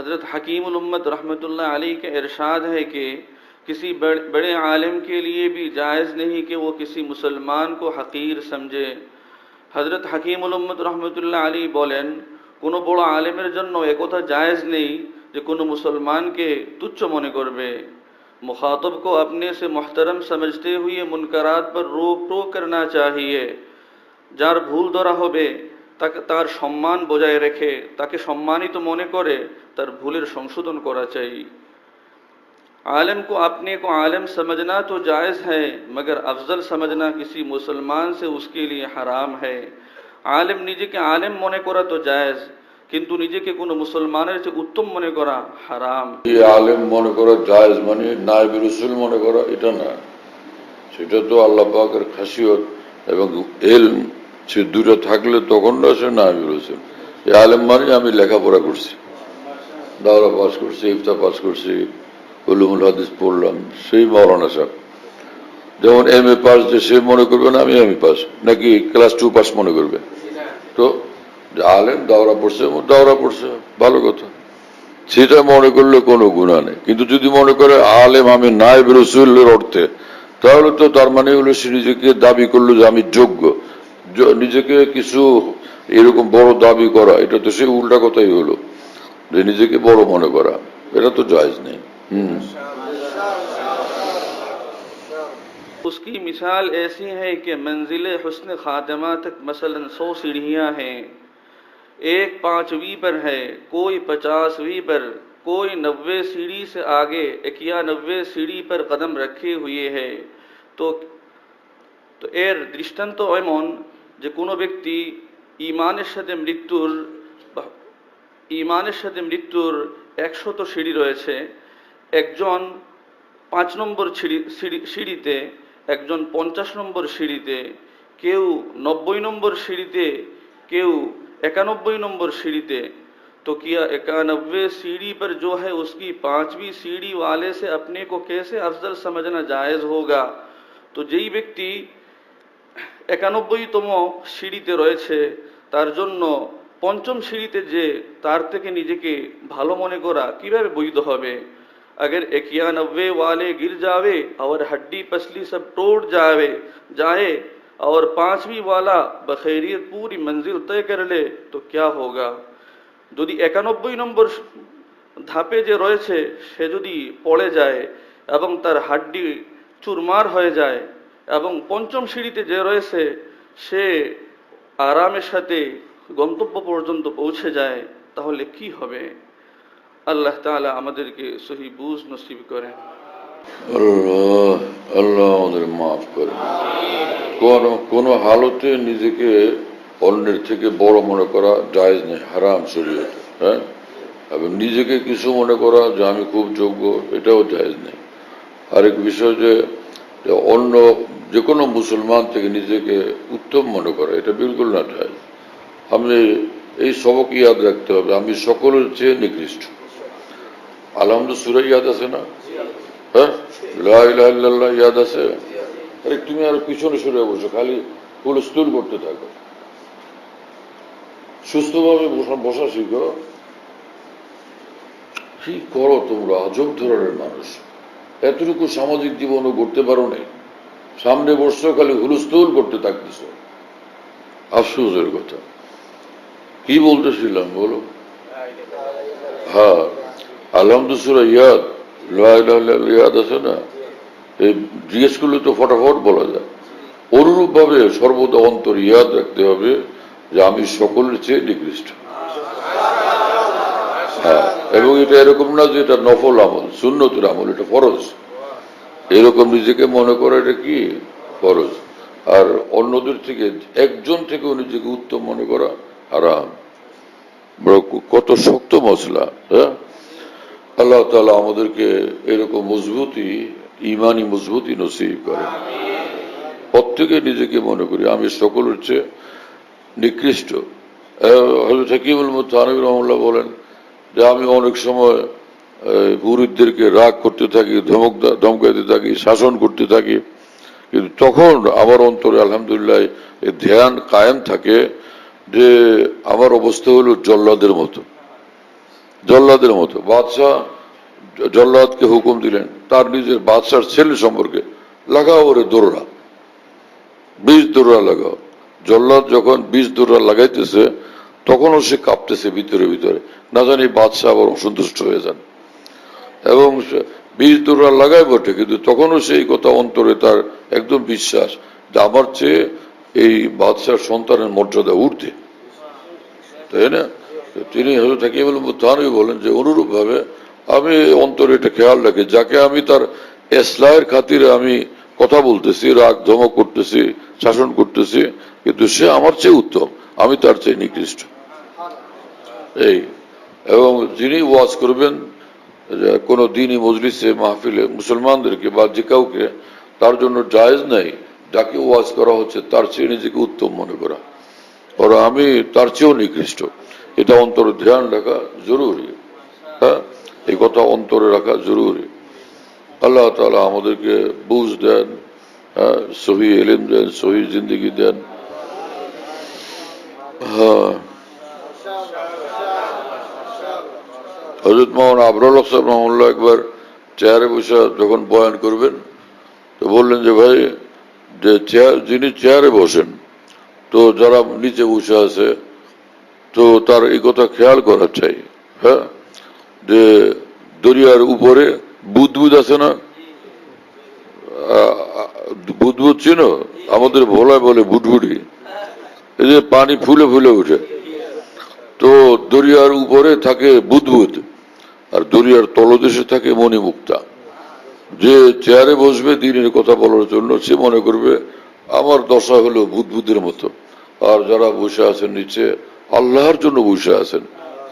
حضرت حکیم الامت رحمۃ اللہ علیہ کے ارشاد ہے کہ کسی بڑے عالم کے لیے بھی جائز نہیں کہ وہ کسی مسلمان کو حقیر سمجھے۔ حضرت حکیم الامت رحمۃ اللہ علیہ বলেন কোনো বড় ایک জন্য جائز نہیں নেই যে مسلمان کے تچھ মনে করবে مخاطب کو اپنے سے محترم سمجھتے ہوئے منکرات پر روک ٹوک کرنا چاہیے۔ جار بھول دورہ ہو بے۔ তাকে তার সম্মান বজায় রেখে তাকে সম্মানিত মনে করে তার ভুলের সংশোধন করা চাই। আলেম কো আপনি কো عالم সমঝনা তো জায়জ ہے আফজল সমঝনা سمجھنا মুসলমান مسلمان হারাম ہے আলেম নিজেকে আলেম মনে করা তো জায়েজ, কিন্তু নিজেকে কোনো মুসলমানের চেয়ে উত্তম মনে করা হারাম। আলেম মনে করা জায়জ মানে নায়েব রসুল মনে করা, এটা না। সেটা তো আল্লাহ পাকের খাসিয়ত এবং এলম সে দুটো থাকলে তখন না, সে নায়ব রসুল এই আলেম মানে আমি লেখাপড়া করছি। দাওরা পাস করছি ইফতা পাস করছি, উলুমুল হাদিস পড়লাম, সেই মৌলানা সাহেব। যেমন এম এ পাস যে সে মনে করবে না, আমি এম এ পাস। নাকি ক্লাস টু পাস মনে করবে? তো আলেম দাওরা পড়ছে দাওরা পড়ছে, ভালো কথা। সেটা মনে করলে কোনো গুণা নেই। কিন্তু যদি মনে করে আলেম আমি নায়েব রসুলের অর্থে, তাহলে তো তার মানে হলো সে নিজেকে দাবি করল যে আমি যোগ্য। নিজেকে কিছু এরকম বড় দাবি করা، এটা তো সেই উল্টা কথাই হলো، যে নিজেকে বড় মনে করা، এটা তো জায়জ নেই। হুম। اس کی مثال ایسی ہے کہ منزل حسن خاتمہ تک مثلا سو سیڑھیاں ہیں ایک پانچویں پر ہے کوئی پچاسویں پر کوئی نوے سیڑھی سے آگے اکیانوے سیڑھی پر قدم رکھے ہوئے ہے تو تو اے درشتن تو ایمون যে কোনো ব্যক্তি ইমানের সাথে মৃত্যুর বা- ইমানের সাথে মৃত্যুর একশত সিঁড়ি রয়েছে একজন পাঁচ নম্বর সিঁড়ি সিঁড়ি- সিঁড়িতে একজন পঞ্চাশ নম্বর সিঁড়িতে কেউ নব্বই নম্বর সিঁড়িতে কেউ इक्यानबे नंबर सीढ़ी थे तो किया इक्यानबे सीढ़ी पर जो है उसकी पांचवी सीढ़ी वाले से अपने को कैसे अफजल समझना जायज़ होगा তো যেই ব্যক্তি একানব্বইতম সিঁড়িতে রয়েছে তার জন্য পঞ্চম সিঁড়িতে যে তার থেকে নিজেকে ভালো মনে করা কিভাবে বৈধ হবে अगर इक्यानबे वाले गिर जावे और हड्डी पसली सब टूट जावे जाए और पांचवी वाला बखैरियत पूरी मंजिल तय कर ले तो क्या होगा যদি একানব্বই নম্বর ধাপে যে রয়েছে সে যদি পড়ে যায় এবং তার হাড্ডি চুরমার হয়ে যায় এবং পঞ্চম সিঁড়িতে যে রয়েছে, সে আরামের সাথে গন্তব্য পর্যন্ত পৌঁছে যায়, তাহলে কি হবে? আল্লাহ তাআলা আমাদেরকে সহি বুঝ নসিব করেন। আল্লাহ আল্লাহ আমাদের মাফ করে। কোন কোন হালতে নিজেকে অন্যের থেকে বড় মনে করা জায়েজ নেই, হারাম শরীয়তে হ্যাঁ? এবং নিজেকে কিছু মনে করা যে আমি খুব যোগ্য, এটাও জায়েজ নেই। আরেক বিষয় যে অন্য যে কোনো মুসলমান থেকে নিজেকে উত্তম মনে করা, এটা বিলকুল না জায়েজ আমি এই সবক ইয়াদ রাখতে হবে, আমি সকলের চেয়ে নিকৃষ্ট। আলহামদুল সুরা ইয়াদ আছে না? হ্যাঁ? ইয়াদ আছে? আরে তুমি আর পিছনে সরে বসো, খালি হুলস্থুল করতে থাকো। সুস্থভাবে বসা বসা শিখো। কি করো তোমরা? আজব ধরনের মানুষ। এতটুকু সামাজিক জীবনও করতে পারো নাই। সামনে বসছো খালি হুলস্থুল করতে থাকতেছ। আফসোসের কথা। কি বলতেছিলাম বলো? হ্যাঁ আলহামদুসুরা ইয়াদ ইয়াদ আছে না? এই জিজ্ঞেস করলে তো ফটাফট বলা যায়। অনুরূপ ভাবে সর্বদা অন্তর ইয়াদ রাখতে হবে যে আমি সকলের চেয়ে নিকৃষ্ট। হ্যাঁ এবং এটা এরকম না যে এটা নফল আমল, সুন্নতের আমল, এটা ফরজ। এরকম নিজেকে মনে করা এটা কি ফরজ? আর অন্যদের থেকে, একজন থেকেও নিজেকে উত্তম মনে করা আরাম কত শক্ত মশলা হ্যাঁ? আল্লাহ তালা আমাদেরকে এরকম মজবুতি ইমানি মজবুতি নসিব করে। প্রত্যেকে নিজেকে মনে করি। আমি সকলের চেয়ে নিকৃষ্ট। হজরত হাকিমুল মুতানবী রহমুল্লাহ বলেন যে, আমি অনেক সময় বুড়িদেরকে রাগ করতে থাকি, ধমক ধমকাইতে থাকি, শাসন করতে থাকি। কিন্তু তখন আমার অন্তরে আলহামদুলিল্লাহ ধ্যান কায়েম থাকে যে আমার অবস্থা হলো জল্লাদের মতো। জল্লাদের মতো। বাদশাহ জল্লাদকে হুকুম দিলেন, তার নিজের বাদশার ছেলে সম্পর্কে লাগাও ওরে দোররা। বীজ দোররা লাগাও। জল্লাদ যখন বীজ দৌড়া লাগাইতেছে, তখনও সে কাঁপতেছে ভিতরে ভিতরে। না জানি বাদশাহ আবার অসন্তুষ্ট হয়ে যান। এবং বীজ দোররা লাগাই বটে, কিন্তু তখনও সেই কথা অন্তরে তার একদম বিশ্বাস যে আমার চেয়ে এই বাদশার সন্তানের মর্যাদা উঠতে তাই না? তিনি হজরত হাকিমুল মুতানি বলেন যে অনুরূপ ভাবে আমি অন্তরে এটা খেয়াল রাখি, যাকে আমি তার এসলাহের খাতিরে আমি কথা বলতেছি, রাগ ধমক করতেছি, শাসন করতেছি, কিন্তু সে আমার চেয়ে উত্তম, আমি তার চেয়ে নিকৃষ্ট। এই, এবং যিনি ওয়াজ করবেন কোনো দিনই মজলিসে মাহফিলে মুসলমানদেরকে বা যে কাউকে তার জন্য জায়েজ নাই যাকে ওয়াজ করা হচ্ছে তার চেয়ে নিজেকে উত্তম মনে করা। ওরা আমি তার চেয়েও নিকৃষ্ট। এটা অন্তরে ধ্যান রাখা জরুরি। হ্যাঁ? এই কথা অন্তরে রাখা জরুরি। আল্লাহ তালা আমাদেরকে বুঝ দেন হ্যাঁ, সহি এলিম দেন সহি জিন্দগি দেন। হ্যাঁ। হজরত মোহন আবরুল হক সাহেব একবার চেয়ারে বসে যখন বয়ান করবেন, তো বললেন যে, ভাই, যে চেয়ার, যিনি চেয়ারে বসেন, তো যারা নিচে বসে আছে, তো তার এই কথা খেয়াল করা চাই হ্যাঁ? যে দরিয়ার উপরে বুদবুদ আছে না? বুদবুদ চিনো? আমাদের ভোলায় বলে বুটবুটি। এই যে পানি ফুলে ফুলে উঠে তো দরিয়ার উপরে থাকে বুদবুদ। আর দরিয়ার তলদেশে থাকে মণিমুক্তা। যে চেয়ারে বসবে, দিনের কথা বলার জন্য সে মনে করবে, আমার দশা হলো বুদবুদের মতো। আর যারা বসে আছেন নিচে, আল্লাহর জন্য বসে আছেন,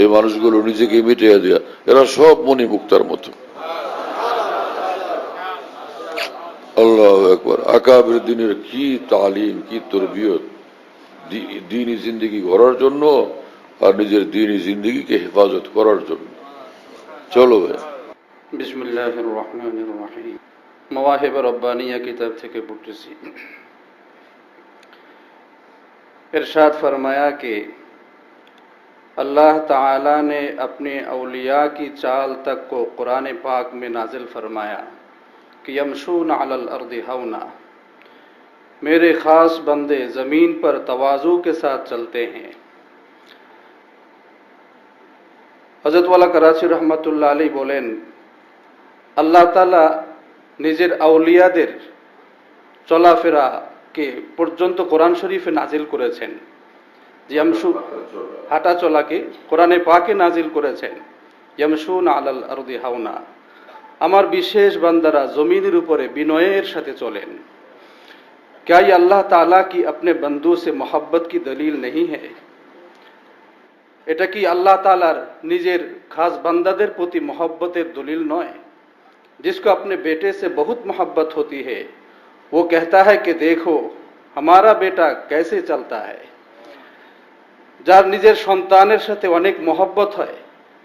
এই মানুষগুলো নিজেকে মিটিয়ে দেয়া, এরা সব মণিমুক্তার মতো। আল্লাহ একবার আকাবের দিনের কি তালিম, কি তরবিয়ত? দিনই জিন্দিগি গড়ার জন্য আর নিজের দিনই জিন্দিগিকে হেফাজত করার জন্য। চলো বিসমুল্লাহ রহমান ربانیہ کتاب تھے کہ থেকে سی۔ ارشاد فرمایا کہ اللہ تعالی نے اپنے اولیاء کی چال تک کو قرآن پاک میں نازل فرمایا کہ یمشون علی الارض ہونا میرے خاص بندے زمین پر توازو کے ساتھ چلتے ہیں۔ হজরত ওয়ালা করাচি রহমতুল্লাহ আলী বলেন আল্লাহ তালা নিজের আউলিয়াদের চলাফেরাকে পর্যন্ত কোরআন শরীফে নাজিল করেছেন ইয়ামসু হাঁটা চলাকে কোরআনে পাকে নাজিল করেছেন ইয়ামসুন আলাল আরদি হাওনা আমার বিশেষ বান্দারা জমিনের উপরে বিনয়ের সাথে চলেন क्या ये अल्लाह ताला की अपने बंदों से मोहब्बत की दलील नहीं है এটা কি আল্লাহ তালার নিজের খাস বান্দাদের প্রতি मोहब्बतेर दलील নয় जिसको अपने बेटे से बहुत मोहब्बत होती है वो कहता है कि देखो हमारा बेटा कैसे चलता है যার নিজের সন্তানের সাথে অনেক মহব্বত হয়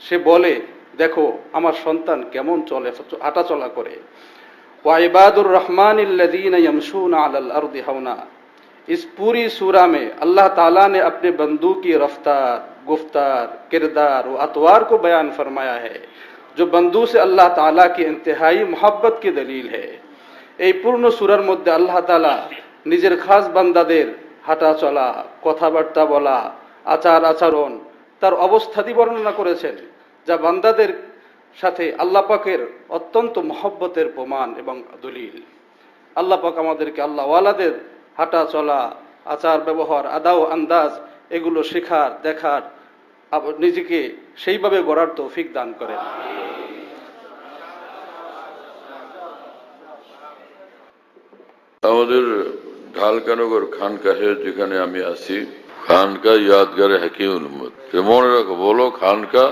সে বলে দেখো আমার সন্তান কেমন চলে হাঁটা চলা করে वाइबादुर रहमान यमशून अलल अर्द हवना इस पूरी सूरा में अल्लाह ताला ने अपने बंदू की रफ्तार गुफ्तार किरदार व अतवार को बयान फरमाया है जो बंदू से अल्लाह ताला की इंतहाई मोहब्बत की दलील है এই পূর্ণ সুরার মধ্যে আল্লাহ তালা নিজের খাস বান্দাদের হাঁটা চলা কথাবার্তা বলা আচার আচরণ তার অবস্থাদি বর্ণনা করেছেন যা বান্দাদের সাথে আল্লাহ পাকের অত্যন্ত মহব্বতের প্রমাণ এবং দলিল আল্লাহ পাক আমাদেরকে আল্লাহ ওয়ালাদের হাঁটা চলা আচার ব্যবহার আদাও আন্দাজ এগুলো শেখার, দেখার নিজেকে সেইভাবে গড়ার তৌফিক দান করেন আমাদের ঢালকানগর খানকাহে যেখানে আমি আছি, খানকা ইয়াদগারে হাকিমুল উম্মদ মনে রাখো, বলো খানকা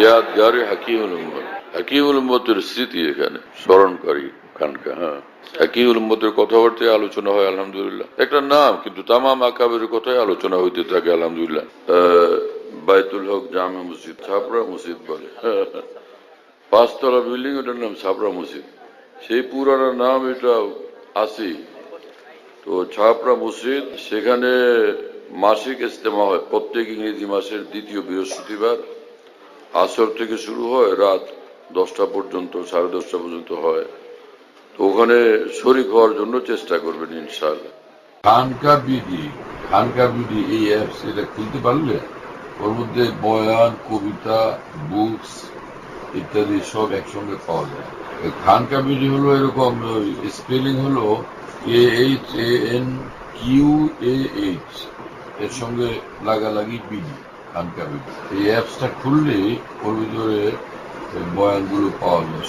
ইয়াদগারে হাকিমুল উম্মদ হাকিমুল উম্মতের স্মৃতি এখানে স্মরণকারী। খানকা হ্যাঁ। হাকিমুল উম্মতের কথাবার্তায় আলোচনা হয়, আলহামদুলিল্লাহ। একটা নাম, কিন্তু তামাম আকাবের কথাই আলোচনা হইতে থাকে, আলহামদুলিল্লাহ। বাইতুল হক, জামে মসজিদ ছাপড়া মসজিদ বলে। পাঁচতলা বিল্ডিং, ওটার নাম ছাপড়া মসজিদ। সেই পুরানো নাম এটা আসি তো ছাপড়া মসজিদ, সেখানে মাসিক ইস্তেমা হয়। প্রত্যেক ইংরেজি মাসের দ্বিতীয় বৃহস্পতিবার। আসর থেকে শুরু হয়, রাত দশটা পর্যন্ত, সাড়ে দশটা পর্যন্ত হয়। তো ওখানে শরিক হওয়ার জন্য চেষ্টা করবেন, ইনশাআল্লাহ। খানকা বিডি খানকা বিডি, এই অ্যাপস এটা খুলতে পারলে ওর মধ্যে বয়ান, কবিতা বুকস ইত্যাদি সব একসঙ্গে পাওয়া যায়। খানকা বিডি হলো এরকম স্পেলিং হলো A H A N Q A H এর সঙ্গে লাগালাগি বিডি, খানকা বিডি। এই অ্যাপসটা খুললে ওর ভিতরে বয়ানগুলো পাওয়া যায়